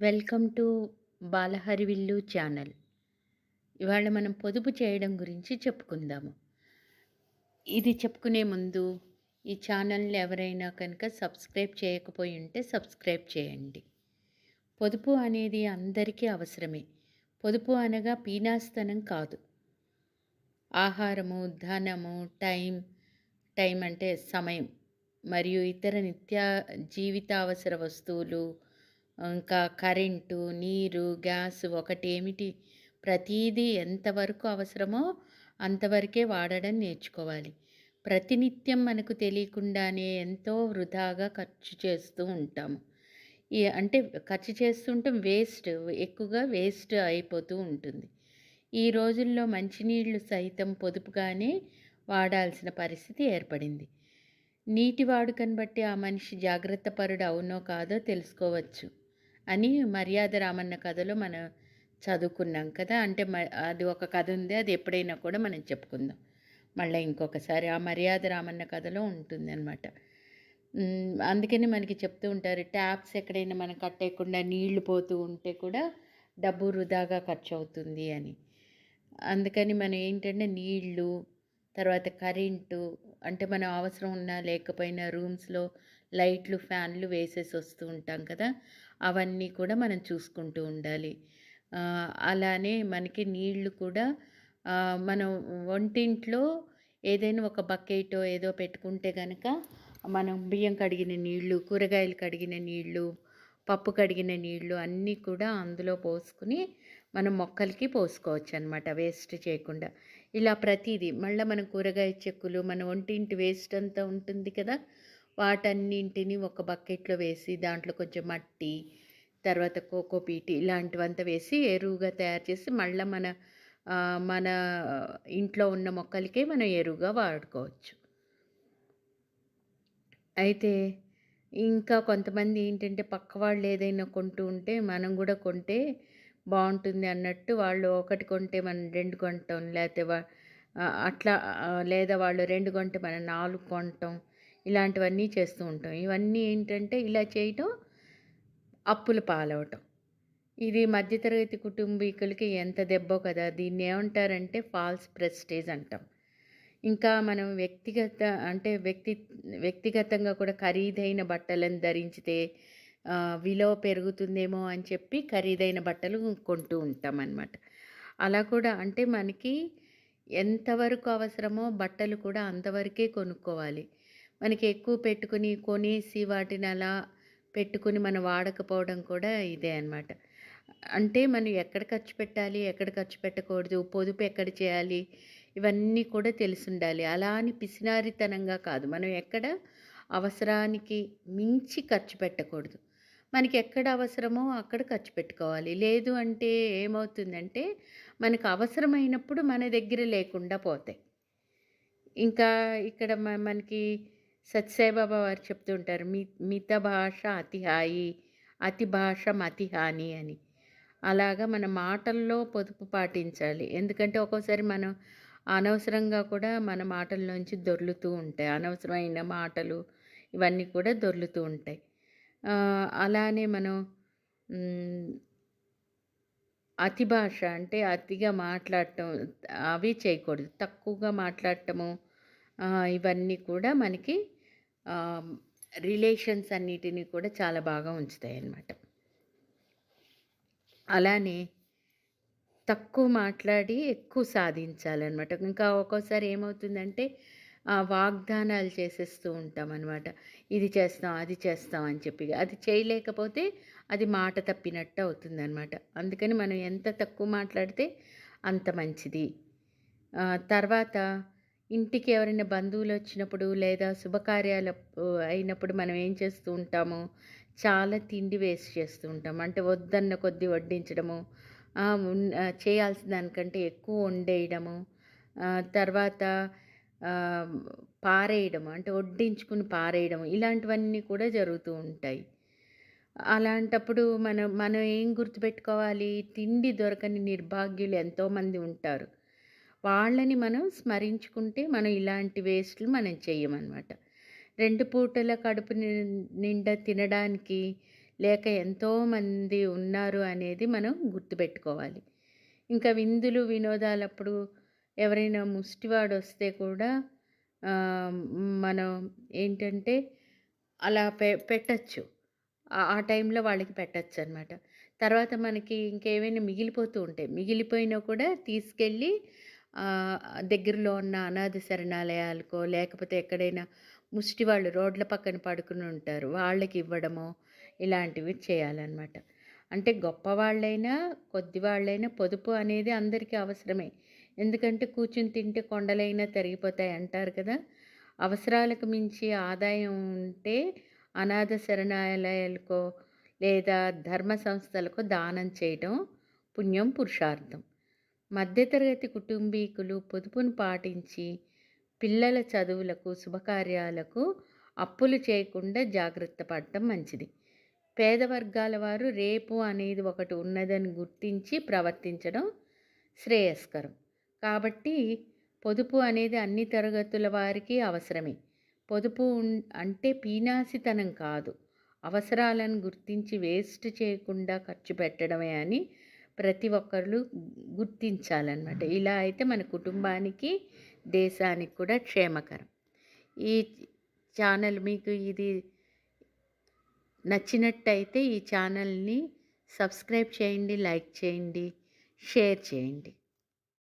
Welcome to బాలహరివిల్లు channel. ఇవాళ మనం పొదుపు చేయడం గురించి చెప్పుకుందాము. ఇది చెప్పుకునే ముందు ఈ ఛానల్ని ఎవరైనా కనుక సబ్స్క్రైబ్ చేయకపోయి ఉంటే సబ్స్క్రైబ్ చేయండి. పొదుపు అనేది అందరికీ అవసరమే. పొదుపు అనగా పీనాస్తనం కాదు. ఆహారము ధనము టైం టైం అంటే సమయం మరియు ఇతర నిత్య జీవితావసర వస్తువులు ఇంకా కరెంటు నీరు గ్యాస్ ఒకటేమిటి? ప్రతీదీ ఎంతవరకు అవసరమో అంతవరకే వాడడం నేర్చుకోవాలి. ప్రతినిత్యం మనకు తెలియకుండానే ఎంతో వృధాగా ఖర్చు చేస్తూ ఉంటాము ఈ అంటే ఖర్చు చేస్తుంటాం వేస్ట్ ఎక్కువగా వేస్ట్ అయిపోతూ ఉంటుంది. ఈ రోజుల్లో మంచినీళ్ళు సైతం పొదుపుగానే వాడాల్సిన పరిస్థితి ఏర్పడింది. నీటి వాడుకను బట్టి ఆ మనిషి జాగ్రత్త పరుడు అవునో కాదో తెలుసుకోవచ్చు. అని మర్యాద రామన్న కథలో మనం చదువుకున్నాం కదా! అంటే అది ఒక కథ ఉంది. అది ఎప్పుడైనా కూడా మనం చెప్పుకుందాం. మళ్ళీ ఇంకొకసారి ఆ మర్యాద రామన్న కథలో ఉంటుంది అనమాట అందుకని మనకి చెప్తూ ఉంటారు ట్యాప్స్ ఎక్కడైనా మనం కట్టేయకుండా నీళ్ళు పోతూ ఉంటే కూడా డబ్బు వృధాగా ఖర్చు అవుతుంది అని. అందుకని మనం ఏంటంటే నీళ్ళు తర్వాత కరెంటు అంటే మనం అవసరం ఉన్నా లేకపోయినా రూమ్స్లో లైట్లు ఫ్యాన్లు వేసేసి వస్తూ ఉంటాం కదా! అవన్నీ కూడా మనం చూసుకుంటూ ఉండాలి. అలానే మనకి నీళ్ళు కూడా మనం వంటింట్లో ఏదైనా ఒక బకెటో ఏదో పెట్టుకుంటే కనుక మనం బియ్యం కడిగిన నీళ్ళు కూరగాయలు కడిగిన నీళ్ళు పప్పు కడిగిన నీళ్ళు అన్నీ కూడా అందులో పోసుకుని మనం మొక్కలకి పోసుకోవచ్చు అనమాట వేస్ట్ చేయకుండా. ఇలా ప్రతిదీ మళ్ళీ మనం కూరగాయ చెక్కులు మన ఒంటింటి వేస్ట్ అంతా ఉంటుంది కదా వాటన్నింటిని ఒక బకెట్లో వేసి దాంట్లో కొంచెం మట్టి తర్వాత కోకోపీట్ ఇలాంటివంతా వేసి ఎరువుగా తయారు చేసి మళ్ళీ మన మన ఇంట్లో ఉన్న మొక్కలకే మనం ఎరువుగా వాడుకోవచ్చు. అయితే ఇంకా కొంతమంది ఏంటంటే పక్క వాళ్ళు ఏదైనా కొంటూ ఉంటే మనం కూడా కొంటే బాగుంటుంది అన్నట్టు వాళ్ళు ఒకటి కొంటే మనం రెండు కొంటాం లేకపోతే అట్లా లేదా వాళ్ళు రెండు కొంటే మనం నాలుగు కొంటాం ఇలాంటివన్నీ చేస్తూ ఉంటాం. ఇవన్నీ ఏంటంటే ఇలా చేయటం అప్పుల పాలవటం. ఇది మధ్యతరగతి కుటుంబీకులకి ఎంత దెబ్బో కదా దీన్ని ఏమంటారంటే ఫాల్స్ ప్రెస్టేజ్ అంటాం. ఇంకా మనం వ్యక్తిగత అంటే వ్యక్తి వ్యక్తిగతంగా కూడా ఖరీదైన బట్టలను ధరించితే విలువ పెరుగుతుందేమో అని చెప్పి ఖరీదైన బట్టలు కొంటూ ఉంటాం అన్నమాట అలా కూడా అంటే మనకి ఎంతవరకు అవసరమో బట్టలు కూడా అంతవరకే కొనుక్కోవాలి. మనకి ఎక్కువ పెట్టుకుని కొనేసి వాటిని అలా పెట్టుకుని మనం వాడకపోవడం కూడా ఇదే అనమాట అంటే మనం ఎక్కడ ఖర్చు పెట్టాలి ఎక్కడ ఖర్చు పెట్టకూడదు పొదుపు ఎక్కడ చేయాలి ఇవన్నీ కూడా తెలిసి ఉండాలి అలా అని పిసినారితనంగా కాదు. మనం ఎక్కడ అవసరానికి మించి ఖర్చు పెట్టకూడదు. మనకి ఎక్కడ అవసరమో అక్కడ ఖర్చు పెట్టుకోవాలి. లేదు అంటే ఏమవుతుందంటే మనకు అవసరమైనప్పుడు మన దగ్గర లేకుండా పోతాయి. ఇంకా ఇక్కడ మనకి సత్యసాయిబాబా వారు చెప్తుంటారు మి మిత భాష అతి హాయి అతి భాష మతి హాని అని. అలాగా మన మాటల్లో పొదుపు పాటించాలి. ఎందుకంటే ఒక్కోసారి మనం అనవసరంగా కూడా మన మాటల్లోంచి దొర్లుతూ ఉంటాయి. అనవసరమైన మాటలు ఇవన్నీ కూడా దొర్లుతూ ఉంటాయి. అలానే మనం అతి భాష అంటే అతిగా మాట్లాడటం అవి చేయకూడదు. తక్కువగా మాట్లాడటము ఇవన్నీ కూడా మనకి రిలేషన్స్ అన్నిటినీ కూడా చాలా బాగా ఉంచుతాయి అన్నమాట అలానే తక్కువ మాట్లాడి ఎక్కువ సాధించాలన్నమాట. ఇంకా ఒక్కోసారి ఏమవుతుందంటే వాగ్దానాలు చేసేస్తూ ఉంటాం అనమాట ఇది చేస్తాం అది చేస్తాం అని చెప్పి. అది చేయలేకపోతే అది మాట తప్పినట్టు అవుతుంది అనమాట అందుకని మనం ఎంత తక్కువ మాట్లాడితే అంత మంచిది. తర్వాత ఇంటికి ఎవరైనా బంధువులు వచ్చినప్పుడు లేదా శుభకార్యాలు అయినప్పుడు మనం ఏం చేస్తూ ఉంటాము? చాలా తిండి వేస్ట్ చేస్తూ ఉంటాం. అంటే వద్దన్న కొద్ది వడ్డించడము చేయాల్సిన దానికంటే ఎక్కువ వండేయడము తర్వాత పారేయడం అంటే వడ్డించుకుని పారేయడం ఇలాంటివన్నీ కూడా జరుగుతూ ఉంటాయి. అలాంటప్పుడు మనం మనం ఏం గుర్తుపెట్టుకోవాలి? తిండి దొరకని నిర్భాగ్యులు ఎంతోమంది ఉంటారు. వాళ్ళని మనం స్మరించుకుంటే మనం ఇలాంటి వేస్ట్లు మనం చేయమన్నమాట. రెండు పూటల కడుపు నిండా తినడానికి లేక ఎంతోమంది ఉన్నారు అనేది మనం గుర్తుపెట్టుకోవాలి. ఇంకా విందులు వినోదాలప్పుడు ఎవరైనా ముష్టివాడు వస్తే కూడా మనం ఏంటంటే అలా పె పెట్టచ్చు. ఆ టైంలో వాళ్ళకి పెట్టచ్చు అనమాట తర్వాత మనకి ఇంకేమైనా మిగిలిపోతూ ఉంటాయి. మిగిలిపోయినా కూడా తీసుకెళ్ళి దగ్గరలో ఉన్న అనాథ శరణాలయాలకో లేకపోతే ఎక్కడైనా ముష్టి వాళ్ళు రోడ్ల పక్కన పడుకుని ఉంటారు వాళ్ళకి ఇవ్వడమో ఇలాంటివి చేయాలన్నమాట అంటే గొప్పవాళ్ళైనా కొద్ది వాళ్ళైనా పొదుపు అనేది అందరికీ అవసరమే. ఎందుకంటే కూర్చుని తింటే కొండలైనా తరిగిపోతాయి అంటారు కదా. అవసరాలకు మించి ఆదాయం ఉంటే అనాథ శరణాలయాలకో లేదా ధర్మ సంస్థలకు దానం చేయటం పుణ్యం పురుషార్థం. మధ్యతరగతి కుటుంబీకులు పొదుపును పాటించి పిల్లల చదువులకు శుభకార్యాలకు అప్పులు చేయకుండా జాగ్రత్త పడటం మంచిది. పేద వర్గాల వారు రేపు అనేది ఒకటి ఉన్నదని గుర్తించి ప్రవర్తించడం శ్రేయస్కరం. కాబట్టి పొదుపు అనేది అన్ని తరగతుల వారికి అవసరమే. పొదుపు అంటే పీనాసితనం కాదు. అవసరాలను గుర్తించి వేస్ట్ చేయకుండా ఖర్చు పెట్టడమే అని ప్రతి ఒక్కరు గుర్తించాలన్నమాట. ఇలా అయితే మన కుటుంబానికి దేశానికి కూడా క్షేమకరం. ఈ ఛానల్ మీకు ఇది నచ్చినట్టయితే ఈ ఛానల్ని సబ్స్క్రైబ్ చేయండి లైక్ చేయండి షేర్ చేయండి.